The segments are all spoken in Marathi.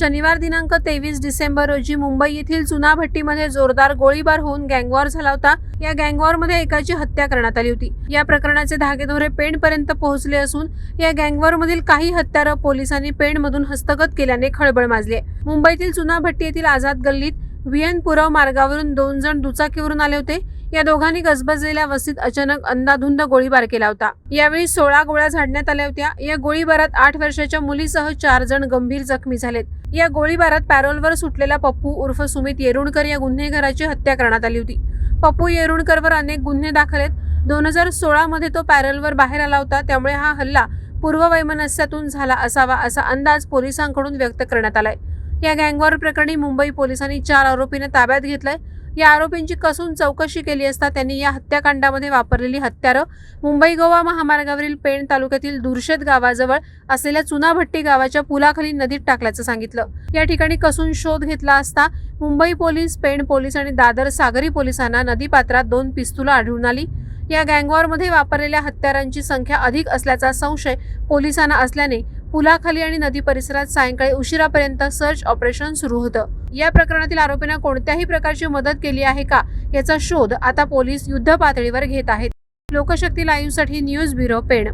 शनिवार दिनांक तेवीस डिसेंबर रोजी मुंबई येथील चुनाभट्टीमध्ये जोरदार गोळीबार होऊन गँगवॉर झाला होता. या गँगवॉरमध्ये एकाची हत्या करण्यात आली होती. या प्रकरणाचे धागेदोरे पेणपर्यंत पोहोचले असून या गँगवॉरमधील काही हत्यारं पोलिसांनी पेणमधून हस्तगत केल्याने खळबळ माजली मुंबईतील चुनाभट्टी येथील आझाद गल्लीत व्हीएन मार्गावरून दोन जण दुचाकीवरून आले होते. या दोघांनी गजबजलेल्या वस्तीत अचानक अंधाधुंद गोळीबार केला होता. यावेळी सोळा गोळ्या झाडण्यात आल्या होत्या. या गोळीबारात आठ वर्षाच्या मुलीसह चार जण गंभीर जखमी झालेत. या गोळीबारात पॅरोलवर सुटलेला पप्पू उर्फ सुमित येरुणकर या गुन्हेगाराची हत्या करण्यात आली होती. पप्पू येरुणकरवर अनेक गुन्हे दाखल आहेत. दोन हजार सोळा मध्ये तो पॅरोलवर बाहेर आला होता. त्यामुळे हा हल्ला पूर्ववैमनस्यातून झाला असावा असा अंदाज पोलिसांकडून व्यक्त करण्यात आलाय. या गँगवॉर प्रकरणी मुंबई पोलिसांनी चार आरोपींना ताब्यात घेतलंय. या आरोपींची कसून चौकशी केली असता त्यांनी या हत्याकांडामध्ये वापरलेली हत्यारं मुंबई गोवा महामार्गावरील पेण तालुक्यातील दुर्शेत गावाजवळ असलेल्या चुनाभट्टी गावाच्या पुलाखाली नदीत टाकल्याचं सांगितलं. या ठिकाणी कसून शोध घेतला असता मुंबई पोलीस पेण पोलीस आणि दादर सागरी पोलिसांना नदीपात्रात दोन पिस्तुलं आढळून आली. या गँगवॉरमध्ये वापरलेल्या हत्यारांची संख्या अधिक असल्याचा संशय पोलिसांना असल्याने पुलाखाली आणि नदी परिसरात सायंकाळी उशिरापर्यंत सर्च ऑपरेशन सुरू होतं. या प्रकरणातील आरोपींना कोणत्याही प्रकारची मदत केली आहे का याचा शोध आता पोलीस युद्ध पातळीवर घेत आहेत. लोकशक्ती लाईव्हसाठी न्यूज ब्युरो पेण.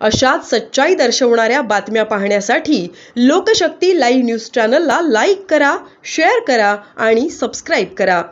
अशाच सच्चाई दर्शवणाऱ्या बातम्या पाहण्यासाठी लोकशक्ती लाईव्ह न्यूज चॅनलला लाईक करा शेअर करा आणि सबस्क्राईब करा.